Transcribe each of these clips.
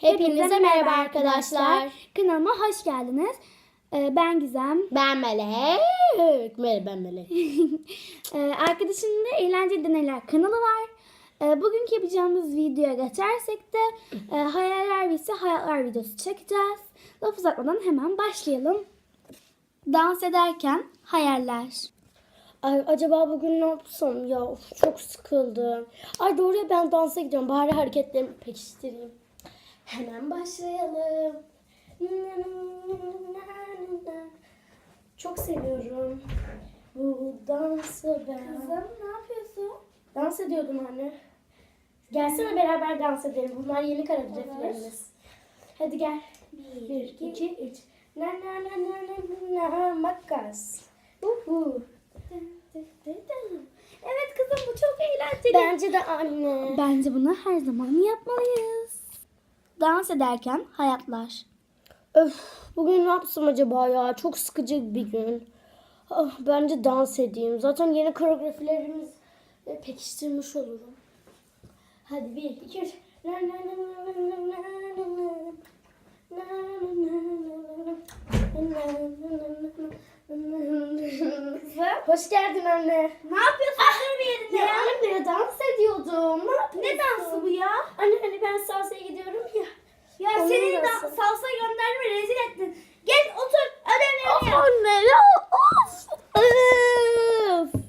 Hepinize merhaba arkadaşlar. Kanalıma hoş geldiniz. Ee, ben Gizem. Ben Melek. Merhaba ben Melek. Ee, arkadaşımın da Eğlenceli Deneyler kanalı var. Ee, bugünkü yapacağımız videoya geçersek de e, hayaller vs hayatlar videosu çekeceğiz. Laf uzatmadan hemen başlayalım. Dans ederken hayaller. Ay, acaba bugün ne yapsam ya? Of, çok sıkıldım. Ay doğruya ben dansa gidiyorum. Bari hareketlerimi pekiştireyim. Hemen başlayalım. Çok seviyorum bu dansı ben. ne yapıyorsun? Dans ediyordum anne. Gelsene beraber dans edelim. Bunlar yeni koreografilerimiz. Hadi gel. Bir, iki, üç. Na na na na na na makas. Uhu. Evet kızım bu çok eğlenceli. Bence de anne. Bence bunu her zaman yapmalıyız. Dans ederken hayatlar. Öf, bugün ne yapsam acaba ya? Çok sıkıcı bir gün. Ah, bence dans edeyim. Zaten yeni koreografilerimiz e, pekiştirmiş olurum. Hadi bir, iki, üç. Hoş geldin anne. Ne yapıyorsun? Dur bir yerinde. Ya anne dans ediyordum. Ne, yapıyorsun? Ne dansı bu ya? Anne hani ben salsaya gidiyorum ya. Ya Onun seni da dansı. salsa gönderme rezil ettin. Gel otur ödevlerini yap. Anne ya of. Öf.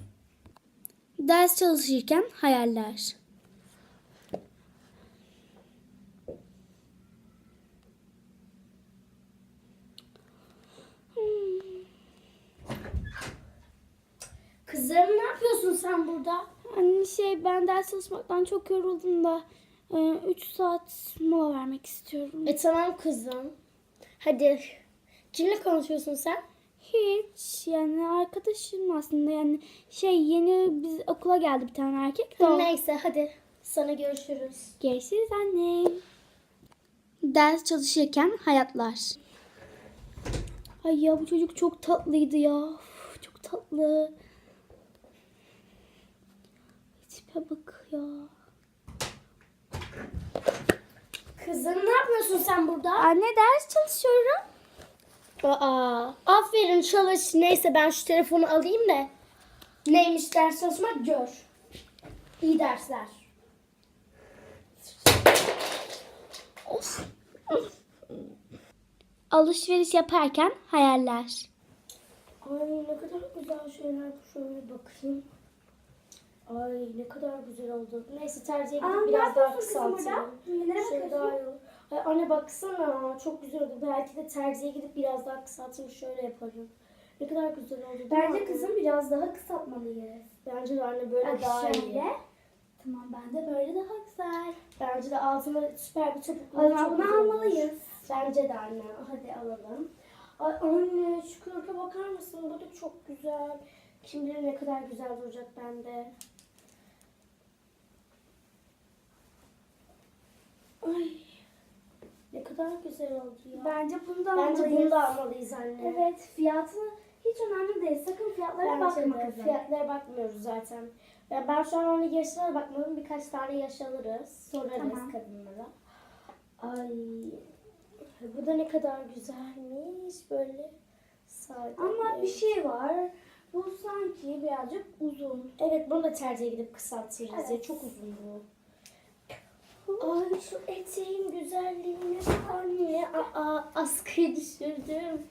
Ders çalışırken hayaller. Kızım ne yapıyorsun sen burada? Anne şey ben ders çalışmaktan çok yoruldum da 3 saat mola vermek istiyorum. E tamam kızım. Hadi. Kimle konuşuyorsun sen? Hiç yani arkadaşım aslında yani şey yeni biz okula geldi bir tane erkek de. Neyse hadi. Sana görüşürüz. Görüşürüz anne. Ders çalışırken hayatlar. Ay ya bu çocuk çok tatlıydı ya. Uf, çok tatlı. Bak ya. Kızım ne yapıyorsun sen burada? Anne ders çalışıyorum. Aa, aferin çalış. Neyse ben şu telefonu alayım da. Neymiş ders çalışmak gör. İyi dersler. Alışveriş yaparken hayaller. Ay ne kadar güzel şeyler. Şöyle bakayım. Ay ne kadar güzel oldu. Neyse terziye gidip Aa, biraz daha? Nelere Şöyle bakıyorsun? daha iyi olur. Ay anne baksana çok güzel oldu. Belki de terziye gidip biraz daha kısaltayım şöyle yaparım. Ne kadar güzel oldu. Bence kızım biraz daha kısaltmalıyız. Bence de anne böyle Bak daha iyi. şöyle. Tamam ben de böyle daha güzel. Bence de altına süper bir. O zaman bunu almalıyız. Bence de anne. Hadi alalım. Ay anne şu kırka bakar mısın? Bu da çok güzel. Kim bilir ne kadar güzel duracak bende. Ay. Kadar güzel oldu ya. Bence bunu da Bence almalıyız. bunu da almalıyız anne. Evet fiyatı hiç önemli değil. Sakın fiyatlara Bence bakma de. kızım. Fiyatlara bakmıyoruz zaten. Ya ben şu an hani yaşlara bakmadım. Birkaç tane yaş alırız. Sorarız Tamam. kadınlara. Ay. Bu da ne kadar güzelmiş. Böyle sade. Ama bir şey var. Bu sanki birazcık uzun. Evet bunu da terziye gidip kısaltırız ya. Evet. Çok uzun bu. Ay şu eteğin güzelliğine anne. Aa askıya düşürdüm.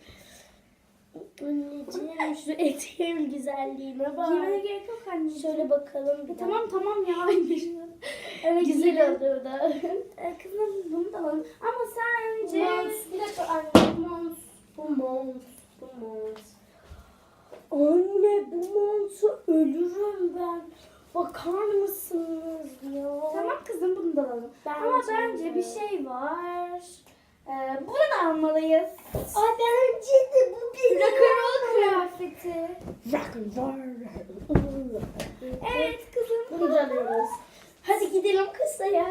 Anneciğim şu eteğin güzelliğine bak. Giymene gerek yok anneciğim. Şöyle bakalım bir E, tamam tamam ya. Evet Güzel oldu da. E, kızım bunu da alalım. Ama sence... Mont. Bir dakika anne. Mont. Bu mont. Bu mont. Anne bu montu ölürüm ben. Bakar mısınız ya? Tamam kızım bunu da alalım. Bence Ama bence de. bir şey var. Ee, bunu da almalıyız. Ay bence de bu benim. Rock'n'roll kıyafeti. Rock'n'roll. Evet kızım. Bunu da alıyoruz. Hadi gidelim kasaya.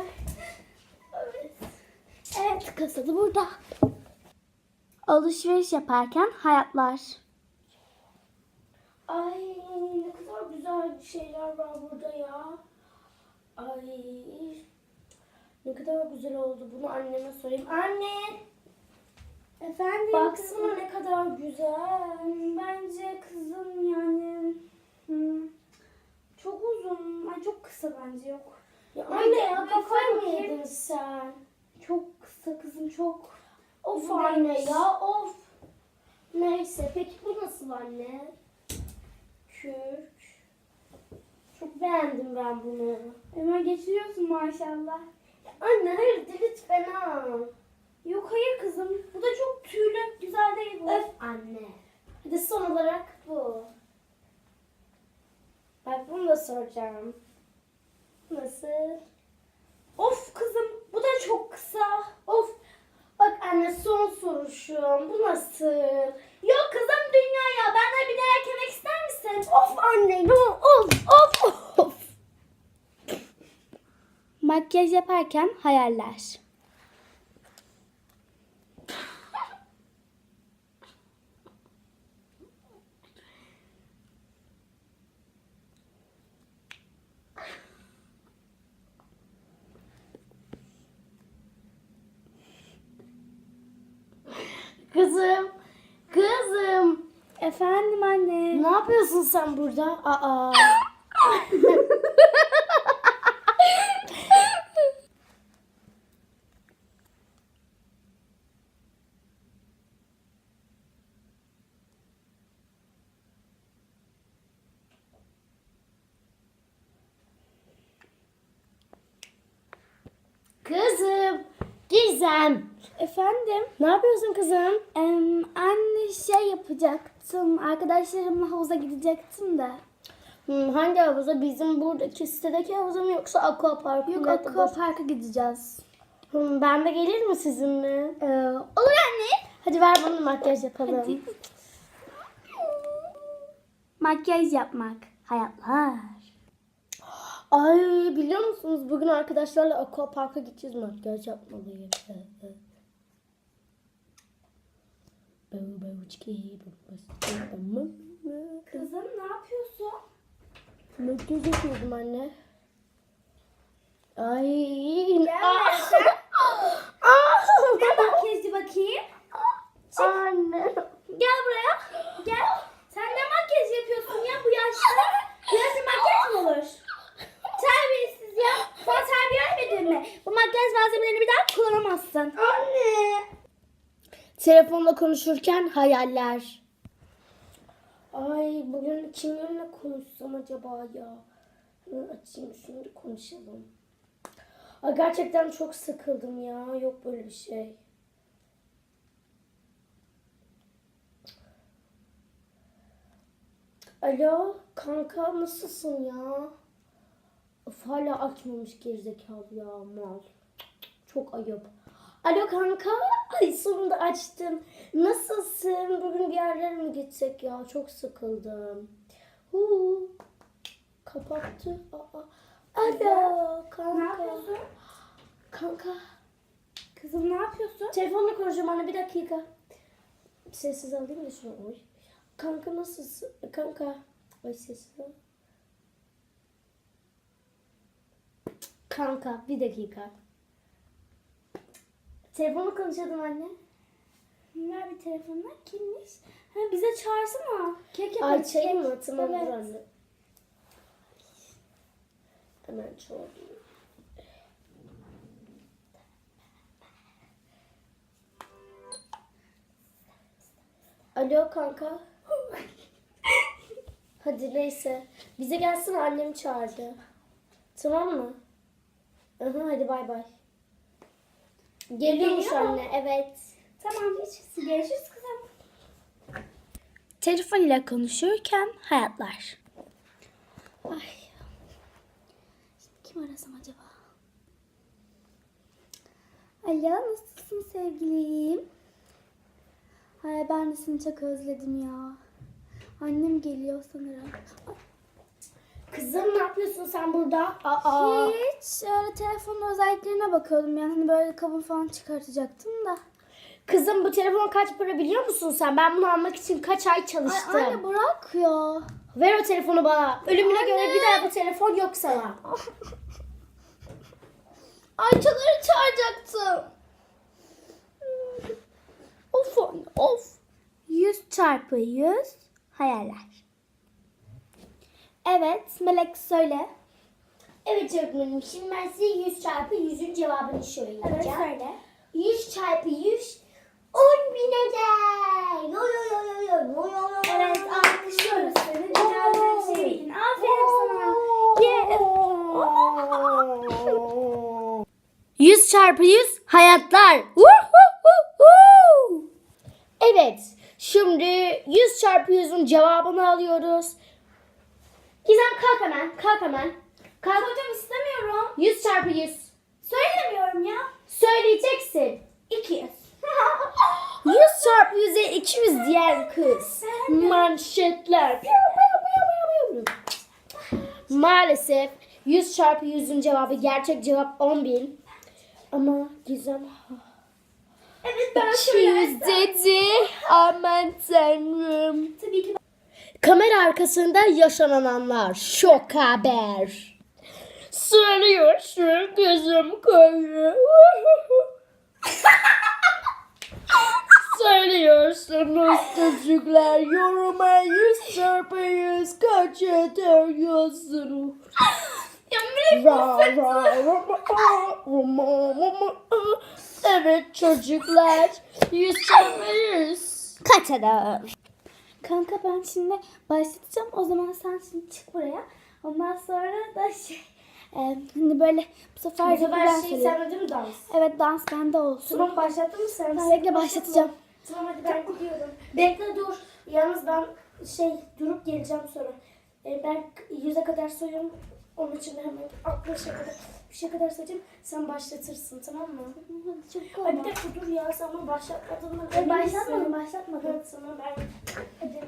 Evet. Evet kasada burada. Alışveriş yaparken hayatlar. Ay güzel şeyler var burada ya. Ay Ne kadar güzel oldu. Bunu anneme sorayım. Anne! Efendim? Baksana ne kadar güzel. Bence kızım yani hmm, çok uzun. Ay çok kısa bence yok. Ya anne ya kafayı mı yedin sen? Çok kısa kızım çok. Of Uzun anne değilmiş. ya of. Neyse peki bu nasıl anne? Kürk. Çok beğendim ben bunu. Hemen geçiriyorsun maşallah. Ya anne hayır lütfen ha. Yok hayır kızım. Bu da çok tüylü. Güzel değil bu. Öf anne. Hadi son olarak bu. Bak bunu da soracağım. Nasıl? Of kızım bu da çok kısa. Of. Bak anne son soruşum. Bu nasıl? Yok kızım dünya ya. Benden bir dayak yemek ister misin? Of anne ne of of of. Makyaj yaparken hayaller. Kızım. Kızım. Efendim anne. Ne yapıyorsun sen burada? Aa. Kızım. Gizem. Efendim. Ne yapıyorsun kızım? Em, anne şey yapacaktım. Arkadaşlarımla havuza gidecektim de. Hmm, hangi havuza? Bizim buradaki sitedeki havuza mı yoksa aqua parkı Yok aqua parka gideceğiz. Hmm, ben de gelir mi sizinle? Ee, olur anne. Hadi ver bana makyaj yapalım. Hadi. Makyaj yapmak. Hayatlar. Ay biliyor musunuz bugün arkadaşlarla aqua parka gideceğiz makyaj yapmalıyım. Kızım ne yapıyorsun? Makyaj yapıyordum anne. Ay. Gel Ah! sen. Ah! Ne makyajı bakayım? Anne. Gel buraya. Gel. Sen ne makyaj yapıyorsun ya bu yaşta? Bu yaşta makyaj mı olur? Terbiyesiz ya. Sana terbiye vermedin mi? Bu makyaj malzemelerini bir daha kullanamazsın. Anne. Telefonla konuşurken hayaller. Ay bugün kiminle konuşsam acaba ya? Hemen açayım bir konuşalım. Ay gerçekten çok sıkıldım ya. Yok böyle bir şey. Alo kanka nasılsın ya? Of hala açmamış gerizekalı ya mal. Çok ayıp. Alo kanka. Ay sonunda açtım. Nasılsın? Bugün bir yerlere mi gitsek ya? Çok sıkıldım. Huu. Kapattı. Aa. Alo kanka. Ne yapıyorsun? Kanka. Kızım ne yapıyorsun? Telefonla konuşacağım anne bir dakika. Sessiz alayım da şunu. Oy. Kanka nasılsın? Kanka. Ay sessiz al. Kanka bir dakika. Telefonla konuşuyordum anne. Ver bir telefonla. Kimmiş? Ha, bize çağırsana. Kek yaparız. Ay kek. mı? Tamam Evet. anne. Hemen çoğalayım. Alo kanka. Hadi neyse. Bize gelsin annem çağırdı. Tamam mı? Aha, hadi bay bay. Geliyormuş Geliyor mu? anne. Evet. Tamam hiç. Görüşürüz kızım. Telefon ile konuşurken hayatlar. Ay. Kim arasam acaba? Alo nasılsın sevgilim? Ay ben de seni çok özledim ya. Annem geliyor sanırım. Kızım ne yapıyorsun sen burada? Aa. Hiç öyle telefonun özelliklerine bakıyordum yani hani böyle kabul falan çıkartacaktım da. Kızım bu telefon kaç para biliyor musun sen? Ben bunu almak için kaç ay çalıştım. Ay anne bırak ya. Ver o telefonu bana. Ölümüne Anne. göre bir daha bu telefon yok sana. Ayçaları çağıracaktım. Of anne of. 100 çarpı 100 hayaller. Evet Melek söyle. Evet öğretmenim şimdi ben size 100 çarpı 100'ün cevabını söyleyeceğim. Evet söyle. 100 çarpı 100 10 bin eder. Yo yo yo yo yo yo yo yo. Evet alkışlıyoruz seni. Güzel bir şey bildin. Aferin sana. Yes. 100 çarpı 100 hayatlar. Evet. Şimdi 100 çarpı 100'ün cevabını alıyoruz. Gizem kalk hemen. Kalk hemen. Kalk. Hocam istemiyorum. 100 çarpı 100. Söylemiyorum ya. Söyleyeceksin. 200. 100 çarpı 100'e 200 diyen kız. Manşetler. Maalesef 100 çarpı 100'ün cevabı gerçek cevap 10.000. Ama Gizem Evet ben 200 dedi. Aman tanrım. Kamera arkasında yaşanan anlar. Şok haber. Söylüyorsun gözüm koyu. Söylüyorsunuz çocuklar yoruma yüz çarpı yüz kaç eder yazın. Evet çocuklar yüz çarpı yüz. Kaç eder? Kanka ben şimdi başlatacağım. O zaman sen şimdi çık buraya. Ondan sonra da şey e, hani böyle bu sefer, Bu sefer ben şey söyleyeyim. sen ödü mü dans? Evet dans bende olsun. Tamam başlattın mı sen? Ben bekle başlatacağım. Tamam hadi ben gidiyorum. Bekle dur. Yalnız ben şey durup geleceğim sonra. Ee, ben yüze kadar sayıyorum. Onun için hemen 60'a kadar bir şey kadar sayacağım. Sen başlatırsın tamam mı? Hadi çok Ay kolay. bir dakika dur ya sen bana başlatmadın mı? Başlatmadım başlatmadım. Evet sana ben. Hadi.